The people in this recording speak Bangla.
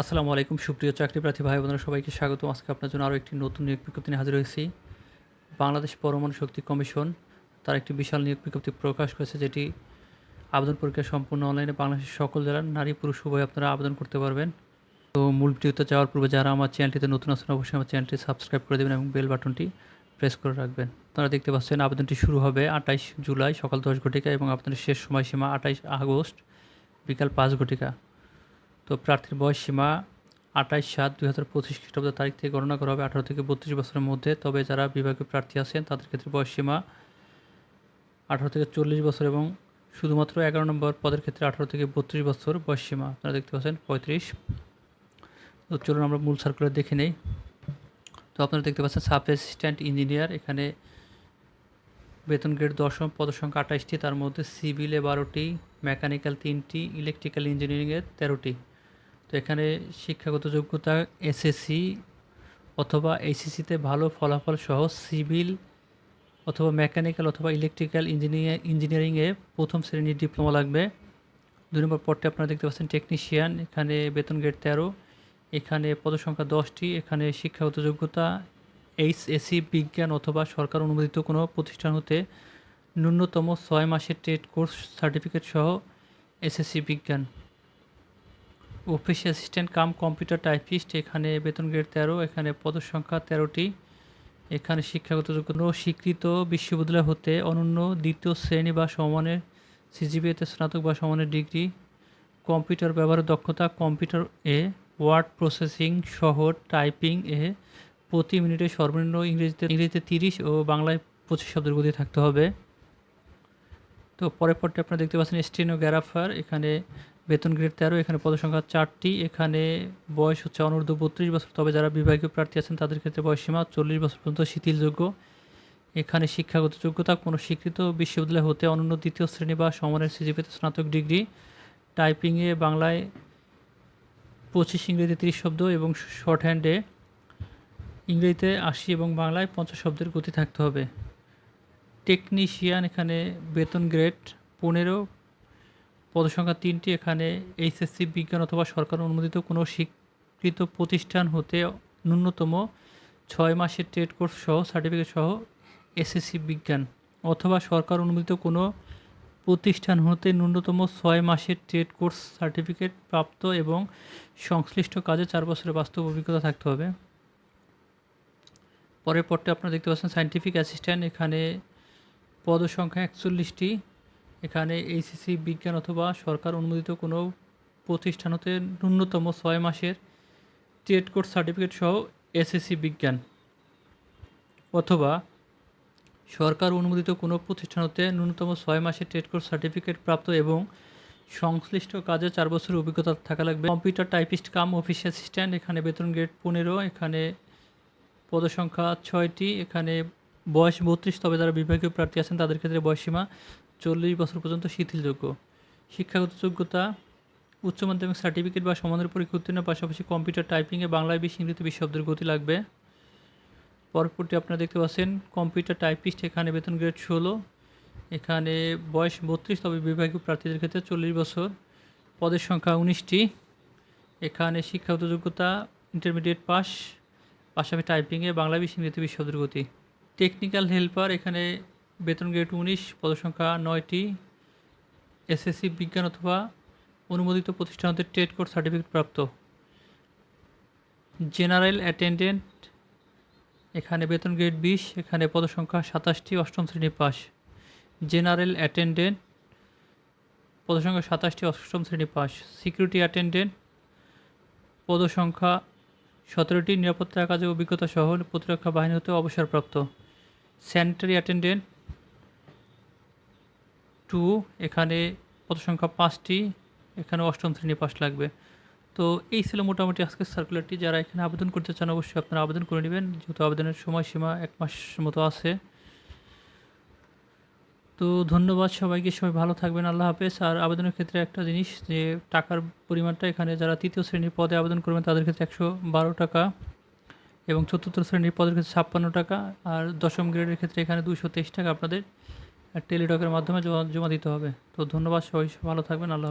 আসসালামু আলাইকুম, সুপ্রিয় চাকরি প্রার্থী ভাই বোনেরা, সবাইকে স্বাগত আজকে আপনার জন্য আরও একটি নতুন নিয়োগ বিজ্ঞপ্তি নিয়ে হাজির হয়েছি। বাংলাদেশ পরমাণু শক্তি কমিশন তার একটি বিশাল নিয়োগ বিজ্ঞপ্তি প্রকাশ করেছে, যেটি আবেদন প্রক্রিয়া সম্পূর্ণ অনলাইনে বাংলাদেশের সকল জেলার নারী, পুরুষ, উভয় আপনারা আবেদন করতে পারবেন। তো মূল ভিডিওতে যাওয়ার পূর্বে যারা আমার চ্যানেলটিতে নতুন আছেন, অবশ্যই আমার চ্যানেলটি সাবস্ক্রাইব করে দেবেন এবং বেল বাটনটি প্রেস করে রাখবেন। আপনারা দেখতে পাচ্ছেন, আবেদনটি শুরু হবে আঠাইশ জুলাই সকাল দশ ঘটিকা এবং আপনাদের শেষ সময়সীমা আঠাইশ আগস্ট বিকাল পাঁচ ঘটিকা। তো প্রার্থীর বয়স সীমা আঠাইশ সাত দুই হাজার পঁচিশ খ্রিস্টাব্দ তারিখ থেকে গণনা করা হবে আঠারো থেকে বত্রিশ বছরের মধ্যে। তবে যারা বিভাগীয় প্রার্থী আছেন, তাদের ক্ষেত্রে বয়স সীমা আঠারো থেকে চল্লিশ বছর এবং শুধুমাত্র এগারো নম্বর পদের ক্ষেত্রে আঠারো থেকে বত্রিশ বছর বয়স সীমা। আপনারা দেখতে পাচ্ছেন, পঁয়ত্রিশ। তো চলুন আমরা মূল সার্কুলার দেখে নেই। তো আপনারা দেখতে পাচ্ছেন, সাব অ্যাসিস্ট্যান্ট ইঞ্জিনিয়ার এখানে বেতন গ্রেড দশম, পদসংখ্যা আঠাশটি তার মধ্যে সিভিলে বারোটি মেকানিক্যাল তিনটি ইলেকট্রিক্যাল ইঞ্জিনিয়ারিংয়ের তেরোটি। তো এখানে শিক্ষাগত যোগ্যতা এসএসসি অথবা এইচএসসিতে ভালো ফলাফল সহ সিভিল অথবা মেকানিক্যাল অথবা ইলেকট্রিক্যাল ইঞ্জিনিয়ার, ইঞ্জিনিয়ারিংয়ে প্রথম শ্রেণির ডিপ্লোমা লাগবে। দুই নম্বর পদটি আপনারা দেখতে পাচ্ছেন, টেকনিশিয়ান, এখানে বেতন গেট তেরো। এখানে পদসংখ্যা দশটি, এখানে শিক্ষাগত যোগ্যতা, এইচএসসি, বিজ্ঞান অথবা সরকার অনুমোদিত কোনো প্রতিষ্ঠান হতে ন্যূনতম ছয় মাসের ট্রেড কোর্স সার্টিফিকেট সহ এসএসসি, বিজ্ঞান। Office assistant cum computer typist, এখানে বেতন গ্রেড তেরো, এখানে পদসংখ্যা তেরোটি। এখানে শিক্ষাগত যোগ্যতা স্বীকৃত বিশ্ববিদ্যালয় হতে অনন্য দ্বিতীয় শ্রেণি বা সমানের সিজিবিএতে স্নাতক বা সমানের ডিগ্রি। কম্পিউটার ব্যবহারের দক্ষতা, কম্পিউটার এ, ওয়ার্ড প্রসেসিং সহ টাইপিং এ প্রতি মিনিটে সর্বনিম্ন ইংরেজিতে ইংরেজিতে তিরিশ ও বাংলায় পঁচিশ শব্দের গতি থাকতে হবে। তো পরের পরটি আপনারা দেখতে পাচ্ছেন, স্টেনোগ্রাফার। এখানে বেতন গ্রেড তেরো, এখানে পদসংখ্যা চারটি। এখানে বয়স হচ্ছে অনূর্ধ্ব বত্রিশ বছর, তবে যারা বিভাগীয় প্রার্থী আছেন, তাদের ক্ষেত্রে বয়সসীমা চল্লিশ বছর পর্যন্ত শিথিলযোগ্য। এখানে শিক্ষাগত যোগ্যতা, কোনো স্বীকৃত বিশ্ববিদ্যালয় হতে অনন্য দ্বিতীয় শ্রেণি বা সমানের সিজিপিতে স্নাতক ডিগ্রি। টাইপিংয়ে বাংলায় পঁচিশ ইংরেজি তিরিশ শব্দ এবং শর্ট হ্যান্ডে ইংরেজিতে আশি এবং বাংলায় পঞ্চাশ শব্দের গতি থাকতে হবে। টেকনিশিয়ান, এখানে বেতন গ্রেড পনেরো পদসংখ্যা তিনটি, এখানে এইচএসসি বিজ্ঞান অথবা সরকার অনুমোদিত কোনো স্বীকৃত প্রতিষ্ঠান হতে ন্যূনতম ছয় মাসের ট্রেড কোর্স সহ, সার্টিফিকেট সহ এসএসসি বিজ্ঞান অথবা সরকার অনুমোদিত কোনো প্রতিষ্ঠান হতে ন্যূনতম ছয় মাসের ট্রেড কোর্স সার্টিফিকেট প্রাপ্ত এবং সংশ্লিষ্ট কাজে চার বছরের বাস্তব অভিজ্ঞতা থাকতে হবে। পরের পরটি আপনারা দেখতে পাচ্ছেন সায়েন্টিফিক অ্যাসিস্ট্যান্ট, এখানে পদসংখ্যা একচল্লিশটি এখানে এইচএসসি বিজ্ঞান অথবা সরকার অনুমোদিত কোনো প্রতিষ্ঠান হতে ন্যূনতম ছয় মাসের ট্রেড কোর্স সার্টিফিকেট সহ এসএসসি বিজ্ঞান। অথবা সরকার অনুমোদিত কোনো প্রতিষ্ঠান হতে ন্যূনতম ছয় মাসের ট্রেড কোর্স সার্টিফিকেট প্রাপ্ত এবং সংশ্লিষ্ট কাজে চার বছরের অভিজ্ঞতা থাকা লাগবে। Computer typist cum office assistant, এখানে বেতন গ্রেড পনেরো, এখানে পদসংখ্যা ছয়টি, এখানে বয়স বত্রিশ, তবে যারা বিভাগীয় প্রার্থী আছেন তাদের ক্ষেত্রে বয়সসীমা চল্লিশ বছর পর্যন্ত শিথিলযোগ্য। শিক্ষাগত যোগ্যতা, উচ্চ মাধ্যমিক সার্টিফিকেট বা সমানের পরীক্ষা উত্তীর্ণ পাশাপাশি কম্পিউটার টাইপিংয়ে বাংলায় বিশ ইংরেজিতে বিশ শব্দের গতি লাগবে। পরবর্তী আপনারা দেখতে পাচ্ছেন, কম্পিউটার টাইপিস্ট এখানে বেতন গ্রেড ষোলো। এখানে বয়স বত্রিশ, তবে বিভাগীয় প্রার্থীদের ক্ষেত্রে চল্লিশ বছর। পদের সংখ্যা উনিশটি। এখানে শিক্ষাগত যোগ্যতা ইন্টারমিডিয়েট পাস পাশাপাশি টাইপিংয়ে বাংলা বিশ ইংরেজিতে বিশ শব্দের গতি। টেকনিক্যাল হেল্পার এখানে বেতন গ্রেড উনিশ, পদসংখ্যা নয়টি এসএসসি বিজ্ঞান অথবা অনুমোদিত প্রতিষ্ঠান ট্রেড কোর্স সার্টিফিকেট প্রাপ্ত। জেনারেল অ্যাটেন্ডেন্ট এখানে বেতন গ্রেড বিশ, এখানে পদসংখ্যা সাতাশটি, অষ্টম শ্রেণি পাস জেনারেল অ্যাটেন্ডেন্ট পদসংখ্যা সাতাশটি, অষ্টম শ্রেণি পাস সিকিউরিটি অ্যাটেন্ডেন্ট পদসংখ্যা সতেরোটি, নিরাপত্তা কাজে অভিজ্ঞতা সহ প্রতিরক্ষা বাহিনী হতে অবসরপ্রাপ্ত। স্যানিটারি অ্যাটেন্ডেন্ট টু, এখানে পদসংখ্যা পাঁচটি, এখানে অষ্টম শ্রেণি পাস লাগবে। তো এই ছিল মোটামুটি আজকের সার্কুলারটি যারা এখানে আবেদন করতে চান, অবশ্যই আপনারা আবেদন করে নেবেন। যেহেতু আবেদনের সময়সীমা এক মাস মতো আছে। তো ধন্যবাদ সবাইকে। সবাই ভালো থাকবেন। আল্লাহ হাফেজ। আর আবেদনের ক্ষেত্রে একটা জিনিস যে টাকার পরিমাণটা এখানে যারা তৃতীয় শ্রেণির পদে আবেদন করবেন, তাদের ক্ষেত্রে একশো বারো টাকা এবং চতুর্থ শ্রেণির পদের ক্ষেত্রে ছাপ্পান্ন টাকা। আর দশম গ্রেডের ক্ষেত্রে এখানে দুশো তেইশ টাকা আপনাদের। টেলিটকের মাধ্যমে জমা দিতে হবে। তো ধন্যবাদ সবাই ভালো থাকবেন আল্লাহ